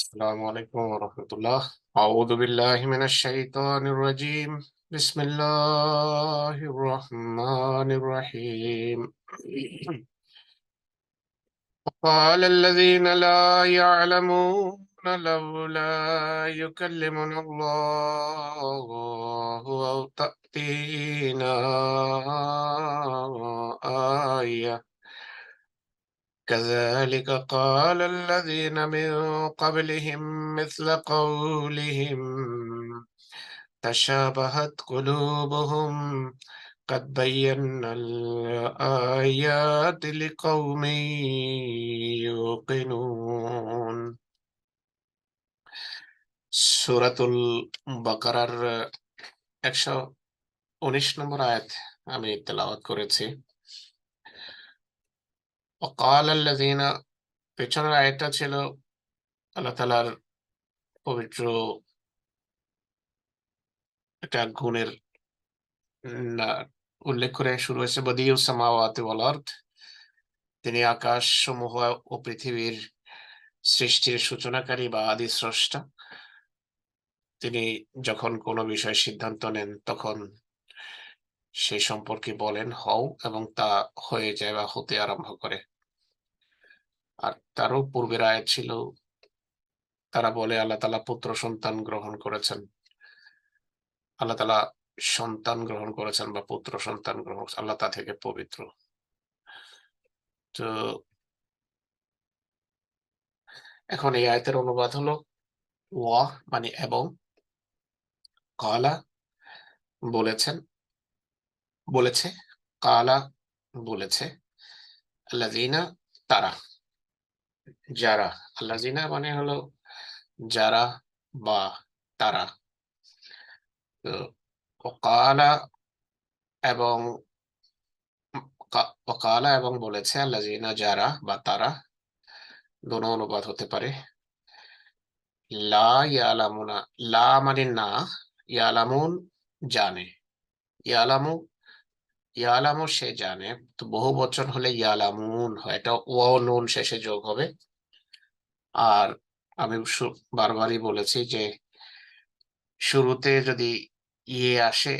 السلام عليكم ورحمة الله. أعوذ بالله من الشيطان الرجيم. بسم الله الرحمن الرحيم. قال الذين لا يعلمون لولا يكلمنا الله أو تأتينا آية كذلك قال الذين من قبلهم مثل قولهم تشابهت قلوبهم قد بينا الآيات لقوم يوقنون সুরাতুল বাকারার একশো উনিশ নম্বর আয়াত আমি তেলাওয়াত করেছি অকাল পেছনের আয়াতটা ছিল আল্লাহ তাআলার পবিত্র একটা গুণের উল্লেখ করে শুরু হয়েছে বদিউ সামাওয়াতি ওয়াল তিনি আকাশ সমূহ ও পৃথিবীর সৃষ্টির সূচনাকারী বা আদি স্রষ্টা তিনি যখন কোনো বিষয়ে সিদ্ধান্ত নেন তখন সে সম্পর্কে বলেন হও এবং তা হয়ে যায় বা হতে আরম্ভ করে আর তারও পূর্বের আয়াত ছিল, তারা বলে আল্লাহ তালা পুত্র সন্তান গ্রহণ করেছেন। আল্লাহ তালা সন্তান গ্রহণ করেছেন বা পুত্র সন্তান গ্রহণ আল্লাহ তা থেকে পবিত্র। তো এখন এই আয়তের অনুবাদ হলো ওয়া মানে এবং, কালা বলেছেন, বলেছে, কালা বলেছে, আল্লাযিনা তারা। যারা আল্লাযিনা মানে হলো যারা বা তারা। তো কালা এবং ওকালা এবং বলেছে আল্লাযিনা যারা বা তারা, দোনো অনুবাদ হতে পারে। লা ইয়ালামুনা, লা মানে না, ইয়ালামুন জানে। ইয়ালামু ইয়ালামু সে জানে, তো বহু বচন হলে ইয়ালামুন হয়, এটা ওয়াও নুন শেষে যোগ হবে। আর আমি বারবারই বলেছি যে শুরুতে যদি ইয়ে আসে,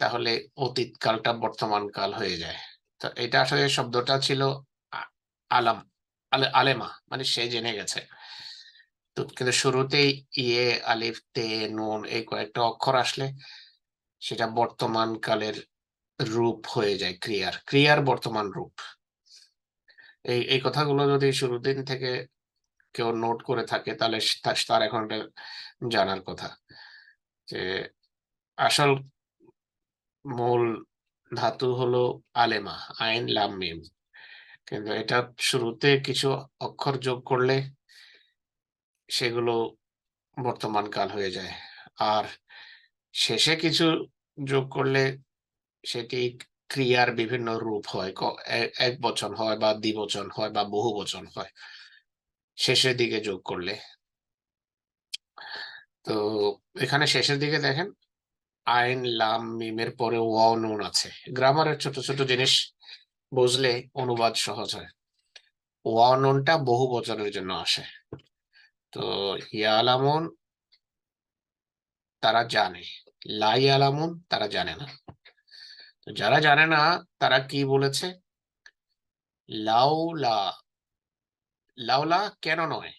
তাহলে অতীতকালটা বর্তমান কাল হয়ে যায়। তো এটা আসলে শব্দটা ছিল আলাম, আলে, আলেমা মানে সে জেনে গেছে। তো কিন্তু শুরুতেই ইয়ে আলিফ, তে, নুন এই কয়েকটা অক্ষর আসলে, সেটা বর্তমান কালের রূপ হয়ে যায়, ক্রিয়ার ক্রিয়ার বর্তমান রূপ। এই এই কথাগুলো যদি শুরুর দিন থেকে কেউ নোট করে থাকে, তাহলে তার এখন জানার কথা, যে আসল মূল ধাতু হলো আলেমা, আইন লাম মিম। কিন্তু এটা শুরুতে কিছু অক্ষর যোগ করলে সেগুলো বর্তমান কাল হয়ে যায়। আর শেষে কিছু যোগ করলে সেটি ক্রিয়ার বিভিন্ন রূপ হয় এক বচন হয় বা দ্বিবচন হয় বা বহু বচন হয়, শেষের দিকে যোগ করলে। তো এখানে শেষের দিকে দেখেন, আইন, লাম, মিমের পরে ওয়াও নুন আছে। গ্রামারের ছোট ছোট জিনিস বুঝলে অনুবাদ সহজ হয়। ওয়াও নুনটা বহু বচনের জন্য আসে। তো ইয়ালামুন তারা জানে। লাই আলামুন তারা জানে না। তো যারা জানে না, তারা কি বলেছে? লাউলা লাউলা কেন নয়?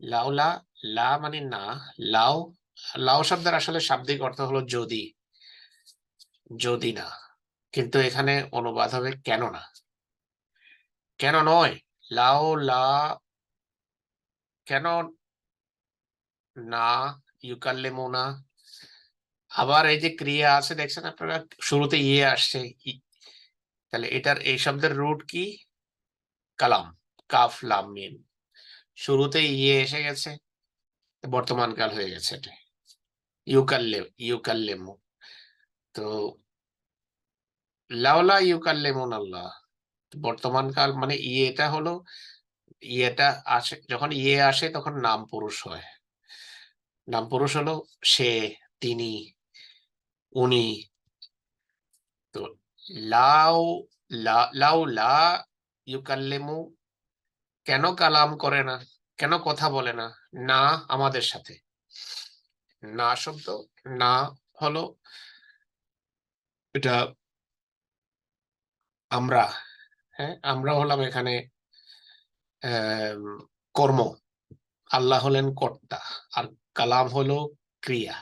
লাউলা লা মানে না লাউ লাউ শব্দের আসলে শাব্দিক অর্থ হলো যদি যদি না। কিন্তু এখানে অনুবাদ হবে কেন না। কেন নয়? লাউ লা, কেন না ইউকাল্লেমুনা আবার এই যে ক্রিয়া আছে, দেখছেন আপনারা? শুরুতে ইয়ে আসছে তাহলে এটার, এই শব্দের রুট কি? কালাম, কাফ, লাম, মিম। শুরুতে ইয়ে এসে গেছে, বর্তমান কাল হয়ে গেছে এটা। ইউকাল্লে, ইউকাল্লেমু। তো লাউলা ইউকাল্লেমুন আল্লাহ। বর্তমান কাল মানে ইয়েটা হলো, ইয়েটা আসে, যখন ইয়ে আসে তখন নাম পুরুষ হয়। নাম পুরুষ হলো সে, তিনি। উনি তো লাউ লা লাউ লা ইউকাল্লেমু কেন কালাম করে না? কেন কথা বলে না? না আমাদের সাথে। না শব্দ, না হলো। এটা আমরা হ্যাঁ আমরা হলাম এখানে কর্ম। আল্লাহ হলেন কর্তা, আর কালাম হলো ক্রিয়া।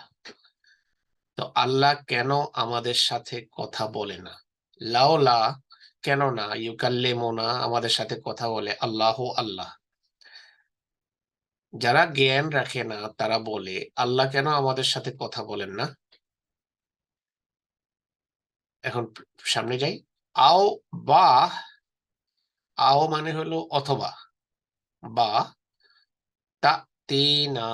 তো আল্লাহ কেন আমাদের সাথে কথা বলে না? লাওলা কেন না? ইউকাল্লেমোনা আমাদের সাথে কথা বলে, আল্লাহ আল্লাহ। যারা জ্ঞান রাখে না, তারা বলে, আল্লাহ কেন আমাদের সাথে কথা বলেন না? এখন সামনে যাই। আও বা, আও মানে হলো অথবা। বা তা না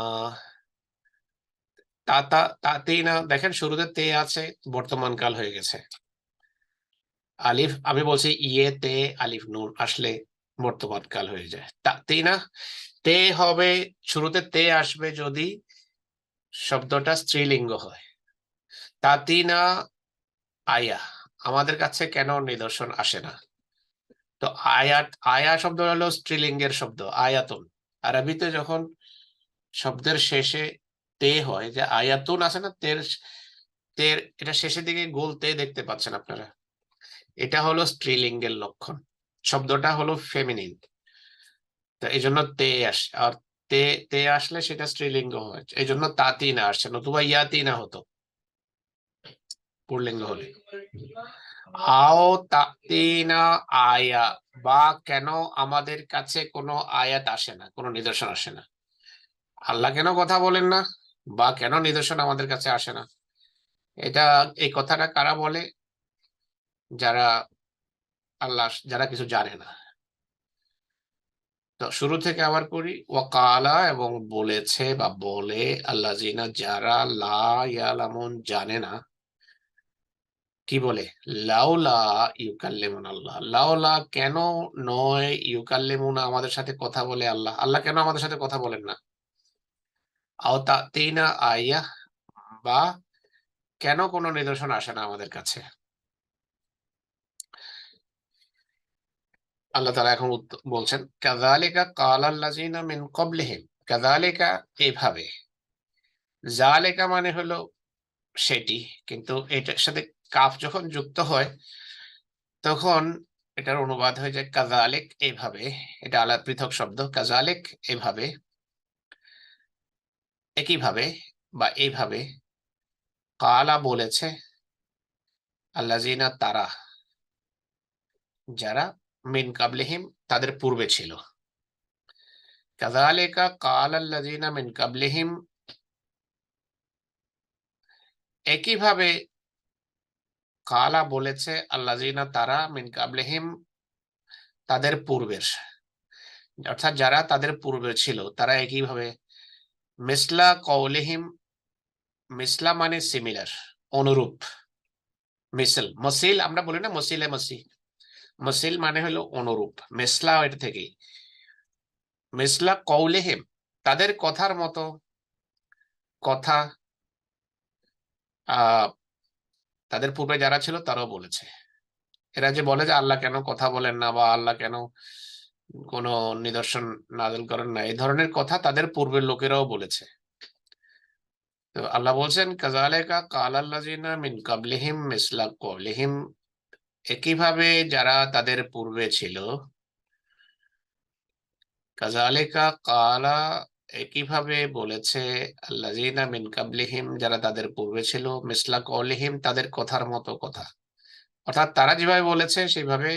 তা তা, তাতেই না, দেখেন শুরুতে তে আছে, বর্তমান কাল হয়ে গেছে। আলিফ, আমি বলছি ইয়ে তে, আলিফ নুন আসলে বর্তমান কাল হয়ে যায়। তাতেই না, তে হবে, শুরুতে তে আসবে যদি শব্দটা স্ত্রীলিঙ্গ হয়। তাতিনা আয়া, আমাদের কাছে কেন নিদর্শন আসে না? তো আয়াত আয়া শব্দ হলো স্ত্রীলিঙ্গের শব্দ, আয়াতুন। আরবিতে যখন শব্দের শেষে তে হয়, যে আয়াতুন আছে না, তের তের, এটা শেষের দিকে গোল তে দেখতে পাচ্ছেন আপনারা। এটা হলো স্ত্রীলিঙ্গের লক্ষণ। শব্দটা হলো ফেমিনিন তো এই জন্য তে আসে, আর তে তে আসলে সেটা স্ত্রীলিঙ্গ হয়। এই জন্য তাতি না আসছে, নতুবা ইয়াতি না হতো। পুরলিঙ্গ হলে। আও তাতিনা আয়া, বা কেন আমাদের কাছে কোনো আয়াত আসে না, কোনো নিদর্শন আসে না। আল্লাহ কেন কথা বলেন না? বা কেন নিদর্শন আমাদের কাছে আসে না? এটা, এই কথাটা কারা বলে? যারা আল্লাহ যারা কিছু জানে না। তো শুরু থেকে আবার করি। ওয়াকালা এবং বলেছে বা বলে আল্লাহ জিনা যারা লা জানে না, কি বলে? লাউলা ইউকাল্লেমুন আল্লাহ। লাউলা কেন নয় ইউকাল্লেমুন আমাদের সাথে কথা বলে আল্লাহ? আল্লাহ কেন আমাদের সাথে কথা বলেন না? আও তাতিনা আইয়া বা কেন কোনো নিদর্শন আসে না আমাদের কাছে? আল্লাহ তারা এখন বলছেন, কাযালিকা কালাল্লাযিনা মিন ক্বাবলিহিম। কাযালিকা এইভাবে জালেকা মানে হলো সেটি, কিন্তু এটার সাথে কাফ যখন যুক্ত হয়, তখন এটার অনুবাদ হয়ে যায় কাজালেক এভাবে। এটা আলাদা পৃথক শব্দ কাজালেক এইভাবে একইভাবে বা এইভাবে কালা বলেছে আল্লাজিনা তারা, যারা মিন কাবলিহিম তাদের পূর্বে ছিল। কাজালেকা কাল আল্লাজিনা মিন কাবলিহিম, একইভাবে কালা বলেছে আল্লাজিনা তারা মিন কাবলিহিম তাদের পূর্বের। অর্থাৎ যারা তাদের পূর্বে ছিল, তারা একইভাবে মিসলা কৌলিহিম মিসলা মানে সিমিলার অনুরূপ। মিসল মসিল আমরা বলি না মসিলে মসি মসিল মানে হলো অনুরূপ মিসলা এটা থেকেই। মিসলা কৌলেহিম তাদের কথার মতো, কথা তাদের পূর্বে যারা ছিল তারাও বলেছে। এরা যে বলে যে আল্লাহ কেন কথা বলেন না বা আল্লাহ কেন কোনো নিদর্শন নাজল করেন না। এই ধরনের কথা তাদের পূর্বের লোকেরাও বলেছে। তো আল্লাহ বলছেন কাজালেকা কালাল্লাজিনা মিন কাবলিহিম মিসলা কবলিহিম একইভাবে যারা তাদের পূর্বে ছিল কাজালেকা কালা একইভাবে বলেছে আল্লাজিনা মিন কাবলিহিম যারা তাদের পূর্বে ছিল, মিসলা কওলিহিম তাদের কথার মতো কথা। অর্থাৎ তারা যেভাবে বলেছে, সেইভাবে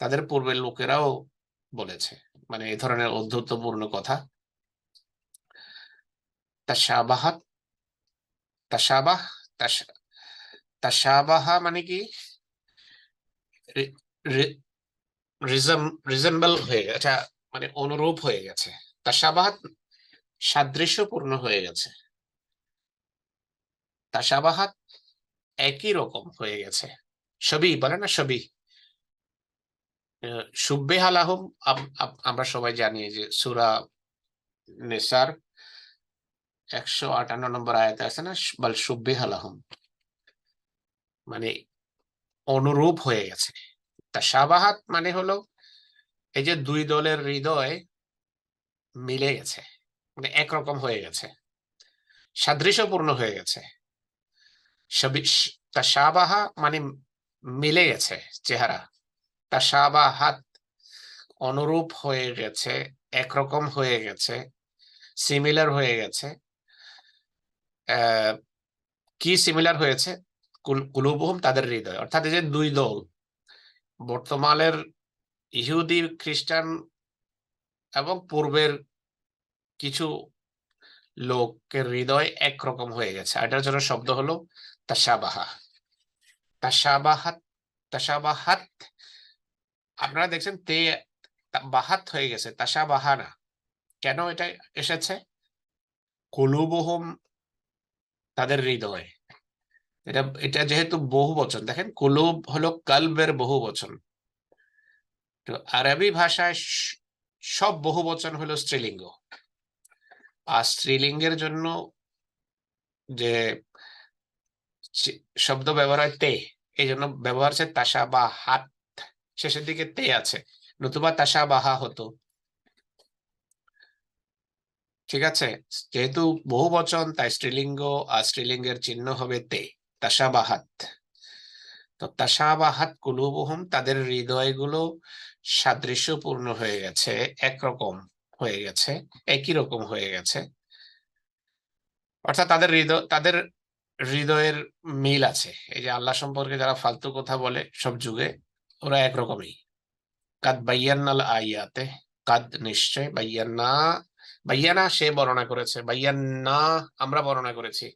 তাদের পূর্বের লোকেরাও বলেছে। মানে এই ধরনের অধ্যত্বপূর্ণ কথা। মানে কি? রিজেম্বল হয়ে মানে অনুরূপ হয়ে গেছে। তাসাবাহাত সাদৃশ্যপূর্ণ হয়ে গেছে। তাসাবাহাত একই রকম হয়ে গেছে। সবই বলে না ছবি সুব্বে আলাহম আমরা সবাই জানি যে সুরা নেসার একশো আটান্ন নম্বর আয়াতে আছে না বল সুব্বে আলাহম মানে অনুরূপ হয়ে গেছে। তা সাবাহাত মানে হলো এই যে দুই দলের হৃদয় মিলে গেছে মানে একরকম হয়ে গেছে, সাদৃশ্যপূর্ণ হয়ে গেছে। তাসাবাহা মানে মিলে গেছে চেহারা। তাসাবাহাত অনুরূপ হয়ে গেছে, একরকম হয়ে গেছে সিমিলার হয়ে গেছে। কি সিমিলার হয়েছে? কুলুবহুম তাদের হৃদয়। অর্থাৎ এই যে দুই দল, বর্তমানের ইহুদি, খ্রিস্টান এবং পূর্বের কিছু লোকের হৃদয় একরকম হয়ে গেছে। এটার জন্য শব্দ হলো তাসাবাহা তাসাবাহাত তাসাবাহাত আপনারা দেখছেন তে বাহাত হয়ে গেছে তাসাবাহা না কেন এটা এসেছে? কুলুবহুম তাদের হৃদয়। এটা এটা যেহেতু বহু বচন দেখেন কুলুব হলো কালবের বহু বচন তো আরবি ভাষায় সব বহু বচন হলো স্ত্রীলিঙ্গ। আর স্ত্রীলিঙ্গের জন্য যে শব্দ ব্যবহার হয় তে, এই জন্য ব্যবহার হচ্ছে তাসা বা হাত শেষের দিকে তে আছে। নতুবা তাসা বাহা হতো। ঠিক আছে? যেহেতু বহু বচন, তাই স্ত্রীলিঙ্গ আর স্ত্রীলিঙ্গের চিহ্ন হবে তে তাসাবাহাত তো তাসাবাহাত কুলুবহুম, তাদের হৃদয়গুলো সাদৃশ্যপূর্ণ হয়ে গেছে, একরকম হয়ে গেছে, একই রকম হয়ে গেছে। অর্থাৎ তাদের হৃদয়, তাদের হৃদয়ের মিল আছে। এই যে আল্লাহ সম্পর্কে যারা ফালতু কথা বলে সব যুগে ওরা একরকমই। কাদ বাইয়ান্নাল আইয়াতে কাদ নিশ্চয় বাইয়ান্না বাইয়ানা সে বর্ণনা করেছে, বাইয়ান্না আমরা বর্ণনা করেছি।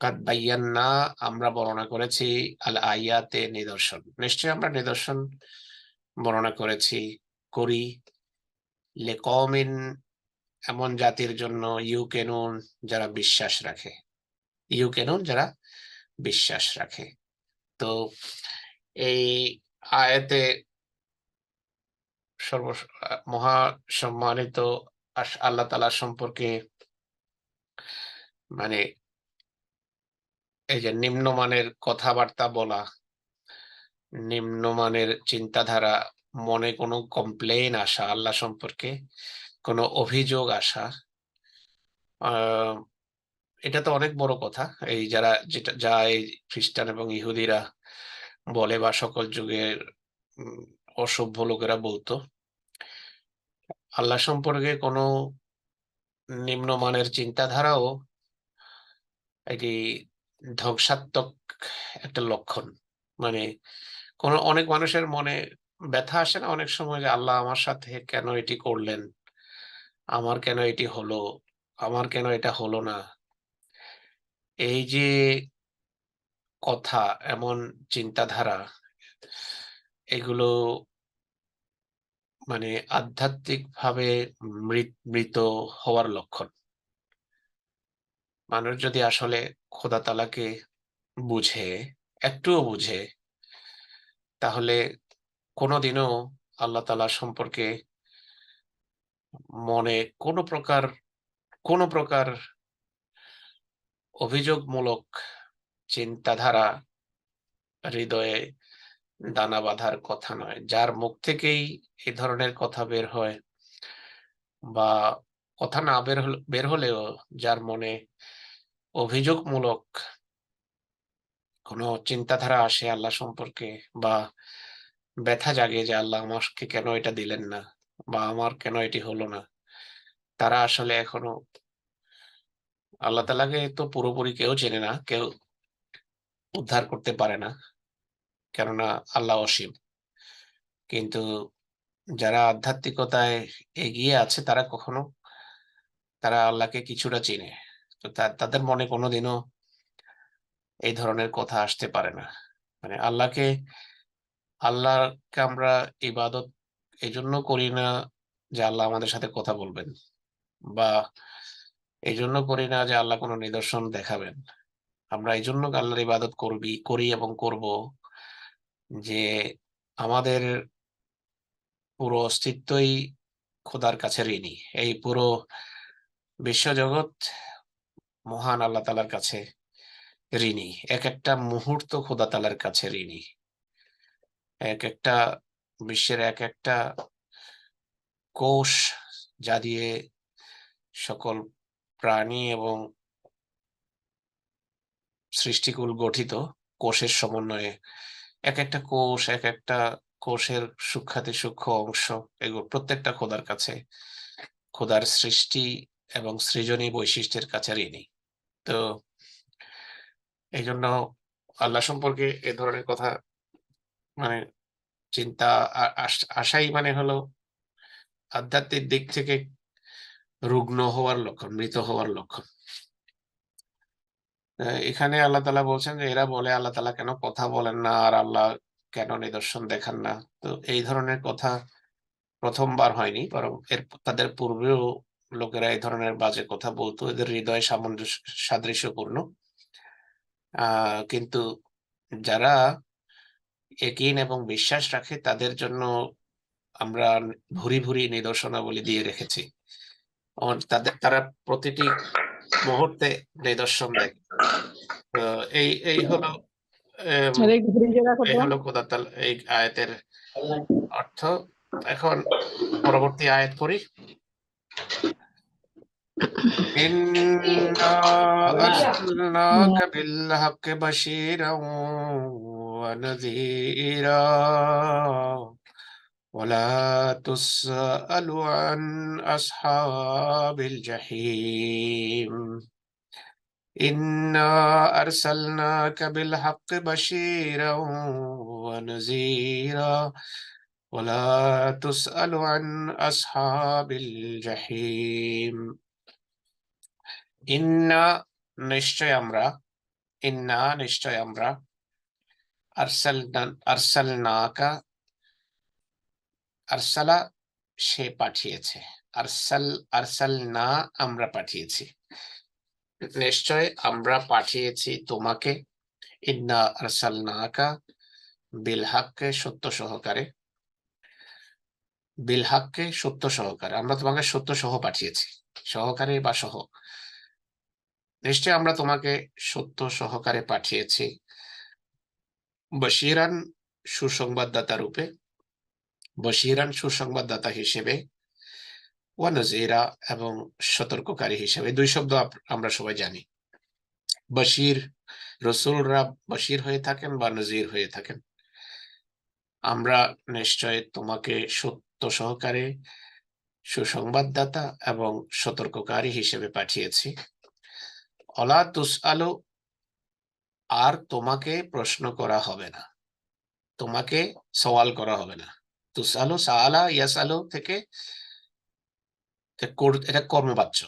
কাদ বাইয়ান্না আমরা বর্ণনা করেছি, আল আয়াতে নিদর্শন। নিশ্চয় আমরা নিদর্শন বর্ণনা করেছি, করি। লেকমিন এমন জাতির জন্য ইউকেনুন যারা বিশ্বাস রাখে। ইউকেনুন যারা বিশ্বাস রাখে। তো এই আয়াতে সর্ব মহা সম্মানিত আল্লাহ তালা সম্পর্কে মানে এই যে নিম্নমানের কথাবার্তা বলা, নিম্নমানের চিন্তাধারা, মনে কোনো কমপ্লেন আসা, আল্লাহ সম্পর্কে কোনো অভিযোগ আসা এটা তো অনেক বড় কথা। এই যারা যেটা যা এই খ্রিস্টান এবং ইহুদিরা বলে বা সকল যুগের অসভ্য লোকেরা বলতো। আল্লাহ সম্পর্কে কোনো নিম্নমানের চিন্তাধারাও এটি ধ্বংসাত্মক একটা লক্ষণ। মানে কোন, অনেক মানুষের মনে ব্যথা আসে না অনেক সময় যে, আল্লাহ আমার সাথে কেন এটি করলেন? আমার কেন এটি হলো? আমার কেন এটা হলো না? এই যে কথা, এমন চিন্তাধারা, এগুলো মানে আধ্যাত্মিক ভাবে মৃত হওয়ার লক্ষণ। মানুষ যদি আসলে খোদা তালাকে বুঝে, একটুও বুঝে, তাহলে কোনোদিনও আল্লাহ তালা সম্পর্কে মনে কোনো প্রকার কোনো প্রকার অভিযোগমূলক চিন্তাধারা হৃদয়ে দানা বাঁধার কথা নয়। যার মুখ থেকেই এ ধরনের কথা বের হয় বা কথা না বের বের হলেও যার মনে অভিযোগমূলক কোনো চিন্তাধারা আসে আল্লাহ সম্পর্কে বা ব্যথা জাগে যে আল্লাহ আমাকে কেন এটা দিলেন না বা আমার কেন এটি হলো না, তারা আসলে এখনও আল্লাহ তালাকে তো পুরোপুরি কেউ চেনে না। কেউ উদ্ধার করতে পারে না। কেননা আল্লাহ অসীম। কিন্তু যারা আধ্যাত্মিকতায় এগিয়ে আছে, তারা কখনো, তারা আল্লাহকে কিছুটা চিনে। তো তাদের মনে কোনোদিনও এই ধরনের কথা আসতে পারে না। মানে আল্লাহকে আল্লাহকে আমরা ইবাদত এই জন্য করি না যে আল্লাহ আমাদের সাথে কথা বলবেন, বা এই জন্য করি না যে আল্লাহ কোনো নিদর্শন দেখাবেন। আমরা এই জন্য আল্লাহর ইবাদত করবি, করি এবং করব যে আমাদের পুরো অস্তিত্বই খোদার কাছে ঋণী। এই পুরো বিশ্বজগৎ মহান আল্লাহ তালার কাছে ঋণী। এক একটা মুহূর্ত খোদা তালার কাছে ঋণী। এক একটা বিশ্বের এক একটা কোষ যা দিয়ে সকল প্রাণী এবং সৃষ্টিকুল গঠিত কোষের সমন্বয়ে। এক একটা কোষ, এক একটা কোষের সূক্ষাতি সূক্ষ্ম অংশ এগুলো প্রত্যেকটা খোদার কাছে। খোদার সৃষ্টি এবং সৃজনী বৈশিষ্ট্যের কাছে ঋণী তো এই জন্য আল্লাহ সম্পর্কে এ ধরনের কথা মানে চিন্তা আ- আস- মানে হলো আধ্যাত্মিক দিক থেকে রুগ্ন হওয়ার লক্ষণ, মৃত হওয়ার লক্ষণ। এখানে আল্লাহ তালা বলছেন যে, এরা বলে, আল্লাহ তালা কেন কথা বলেন না আর আল্লাহ কেন নিদর্শন দেখান না? তো এই ধরনের কথা প্রথমবার হয়নি, বরং এর তাদের পূর্বেও লোকেরা এই ধরনের বাজে কথা বলতো। এদের হৃদয় সামঞ্জস্য, সাদৃশ্যপূর্ণ। কিন্তু যারা একিন এবং বিশ্বাস রাখে, তাদের জন্য আমরা ভুরি ভুরি নিদর্শনাবলী দিয়ে রেখেছি। তাদের, তারা প্রতিটি মুহূর্তে নিদর্শন দেয় তো এই এই হলো এম, আরে ঘুরে রাখো এই তো হলো কোদাতাল এই আয়াতের অর্থ এখন পরবর্তী আয়াত পড়ি إنا أرسلناك بالحق بشيرا ونذيرا ولا تسأل عن أصحاب الجحيم. إنا أرسلناك بالحق بشيرا ونذيرا. ولا تسأل عن أصحاب الجحيم. إنا نشتي أمرا. إنا نشتي أمرا. أرسلنا أرسلناك আরসালা সে পাঠিয়েছে। আরসাল, আরসালনা আমরা পাঠিয়েছি। নিশ্চয় আমরা পাঠিয়েছি তোমাকে। ইন্না আরসালনাকা বিলহাককে সত্য সহকারে। বিলহাককে সত্য সহকারে। আমরা তোমাকে সত্য সহ পাঠিয়েছি। সহকারে বা সহ। নিশ্চয় আমরা তোমাকে সত্য সহকারে পাঠিয়েছি। বশিরান সুসংবাদদাতা রূপে। বশিরান সুসংবাদদাতা হিসেবে ওয়া নজিরা এবং সতর্ককারী হিসেবে, দুই শব্দ আমরা সবাই জানি। বশির রসুলরা বশির হয়ে থাকেন বা নজির হয়ে থাকেন। আমরা নিশ্চয় তোমাকে সত্য সহকারে সুসংবাদদাতা এবং সতর্ককারী হিসেবে পাঠিয়েছি। অলা তুস আলো আর তোমাকে প্রশ্ন করা হবে না। তোমাকে সওয়াল করা হবে না। তুস আলো সাআলা ইয়াস আলো থেকে এটা কর্মবাচ্য।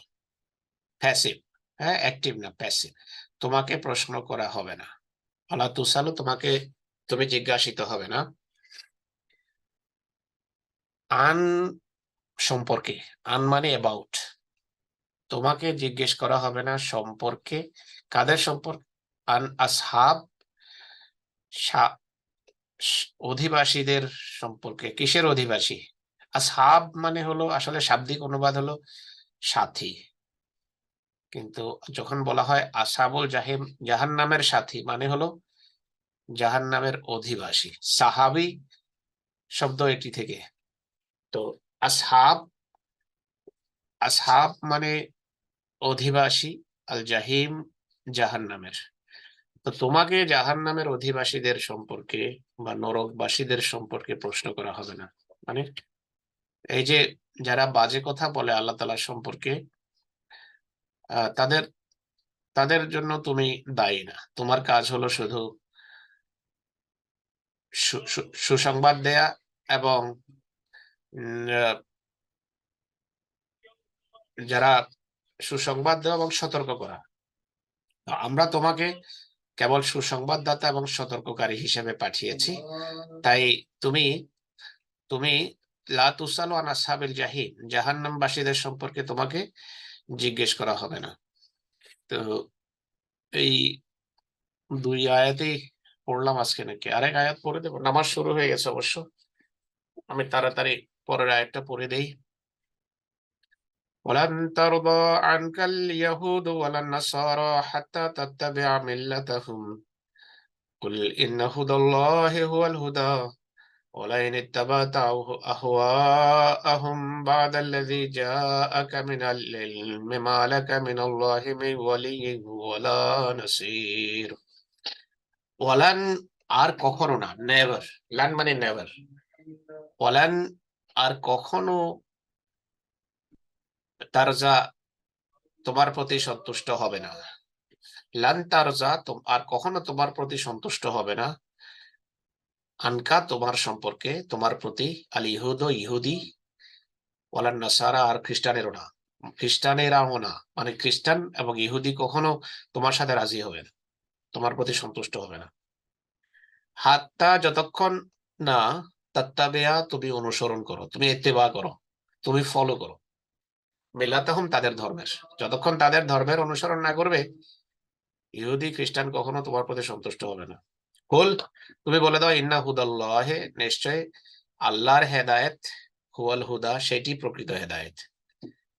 প্যাসিভ হ্যাঁ অ্যাক্টিভ না প্যাসিভ তোমাকে প্রশ্ন করা হবে না। আলো তোমাকে, তুমি জিজ্ঞাসিত হবে না। আন সম্পর্কে, আন মানে অ্যাবাউট তোমাকে জিজ্ঞেস করা হবে না সম্পর্কে। কাদের সম্পর্কে? আন আসহাব অধিবাসীদের সম্পর্কে, কিসের অধিবাসী? আসহাব মানে হলো, আসলে শাব্দিক অনুবাদ হলো সাথী। কিন্তু যখন বলা হয় আসাবুল জাহিম জাহান নামের সাথী মানে হলো জাহান নামের অধিবাসী। সাহাবি শব্দ এটি থেকে। তো আসহাব আসহাব মানে অধিবাসী, আল জাহিম জাহান নামের তো তোমাকে জাহান নামের অধিবাসীদের সম্পর্কে বা নরকবাসীদের সম্পর্কে প্রশ্ন করা হবে না। মানে এই যে যারা বাজে কথা বলে আল্লাহ তালা সম্পর্কে তাদের তাদের জন্য তুমি দায়ী না। তোমার কাজ হলো শুধু সুসংবাদ দেয়া এবং যারা সুসংবাদ দেওয়া এবং সতর্ক করা। আমরা তোমাকে কেবল সুসংবাদদাতা এবং সতর্ককারী হিসেবে পাঠিয়েছি। তাই তুমি তুমি লা তুসালু আন আসহাবিল জাহিম জাহান্নামবাসীদের সম্পর্কে তোমাকে জিজ্ঞেস করা হবে না। তো এই দুই আয়াতেই পড়লাম আজকে নাকি? আরেক আয়াত পড়ে দেবো? নামাজ শুরু হয়ে গেছে অবশ্য। আমি তাড়াতাড়ি পরের আয়াতটা পড়ে দেই। ولن ترضى عنك اليهود ولا النصارى حتى تتبع ملتهم قل إن هدى الله هو الهدى ولئن اتبعت أهو- أهواءهم بعد الذي جاءك من العلم ما لك من الله من ولي ولا نصير ওয়ালান আর কখনো না নেভার লান মানে নেভার ওয়ালান আর কখনো তারজা তোমার প্রতি সন্তুষ্ট হবে না। লান তারজা আর কখনো তোমার প্রতি সন্তুষ্ট হবে না। আনকা তোমার সম্পর্কে তোমার প্রতি, আল ইহুদ ইহুদি, ওয়ালান নাসারা আর খ্রিস্টানেরও না। খ্রিস্টানেরাও না মানে খ্রিস্টান এবং ইহুদি কখনো তোমার সাথে রাজি হবে না, তোমার প্রতি সন্তুষ্ট হবে না। হাত্তা যতক্ষণ না, তাত্তাবেয়া তুমি অনুসরণ করো, তুমি এত্তেবা করো, তুমি ফলো করো। মিলাতাহুম তাদের ধর্মের। যতক্ষণ তাদের ধর্মের অনুসরণ না করবে, ইহুদি, খ্রিস্টান কখনো তোমার প্রতি সন্তুষ্ট হবে না। কুল, তুমি বলে দাও, ইন্না হুদাল্লাহে নিশ্চয় আল্লাহর হেদায়েত, হুয়াল হুদা, সেটি প্রকৃত হেদায়েত।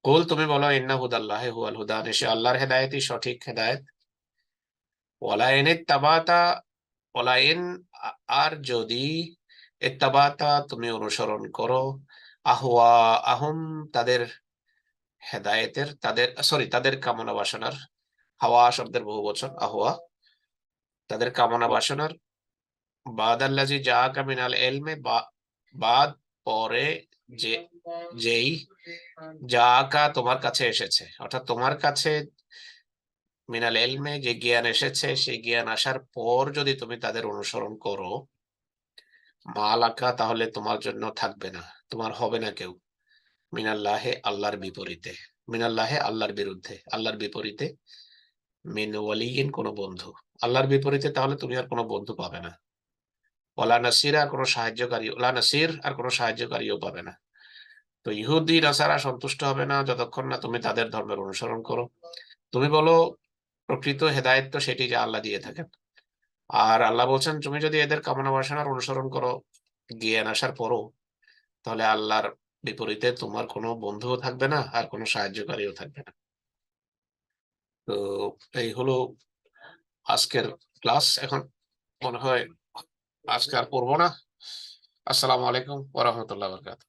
কুল, তুমি বলো, ইন্না হুদাল্লাহে হুয়াল হুদা নিশ্চয় আল্লাহর হেদায়েতই সঠিক হেদায়েত। ওয়ালাইন তাবাতা ওলাইন আর যদি এত্তাবাতা তুমি অনুসরণ করো আহুয়া আহম তাদের হেদায়েতের তাদের সরি তাদের কামনা বাসনার হাওয়া শব্দের বহু বচন আহুয়া তাদের কামনা বাসনার বাদ আল্লাজি যা কামিনাল এলমে বাদ পরে যে যেই যা কা তোমার কাছে এসেছে। অর্থাৎ তোমার কাছে মিনাল এলমে যে জ্ঞান এসেছে সেই জ্ঞান আসার পর যদি তুমি তাদের অনুসরণ করো মালাকা তাহলে তোমার জন্য থাকবে না তোমার হবে না কেউ। মিনাল্লাহে আল্লাহর বিপরীতে, মিনাল্লাহে আল্লাহর বিরুদ্ধে, আল্লাহর বিপরীতে মিন ওয়ালিগিন কোনো বন্ধু। আল্লাহর বিপরীতে তাহলে তুমি আর কোনো বন্ধু পাবে না। ওলা নাসির আর কোনো সাহায্যকারী ওলা নাসির আর কোনো সাহায্যকারীও পাবে না। তো ইহুদি, নাসারা সন্তুষ্ট হবে না যতক্ষণ না তুমি তাদের ধর্মের অনুসরণ করো। তুমি বলো, প্রকৃত হেদায়ত তো সেটি যে আল্লাহ দিয়ে থাকেন। আর আল্লাহ বলছেন, তুমি যদি এদের কামনা বাসনার অনুসরণ করো, জ্ঞান আসার পরও, তাহলে আল্লাহর বিপরীতে তোমার কোনো বন্ধুও থাকবে না আর কোনো সাহায্যকারীও থাকবে না। তো এই হলো আজকের ক্লাস। এখন মনে হয় আজকে আর পড়ব না। আসসালামু আলাইকুম ওরহমতুল্লাহ বরকাত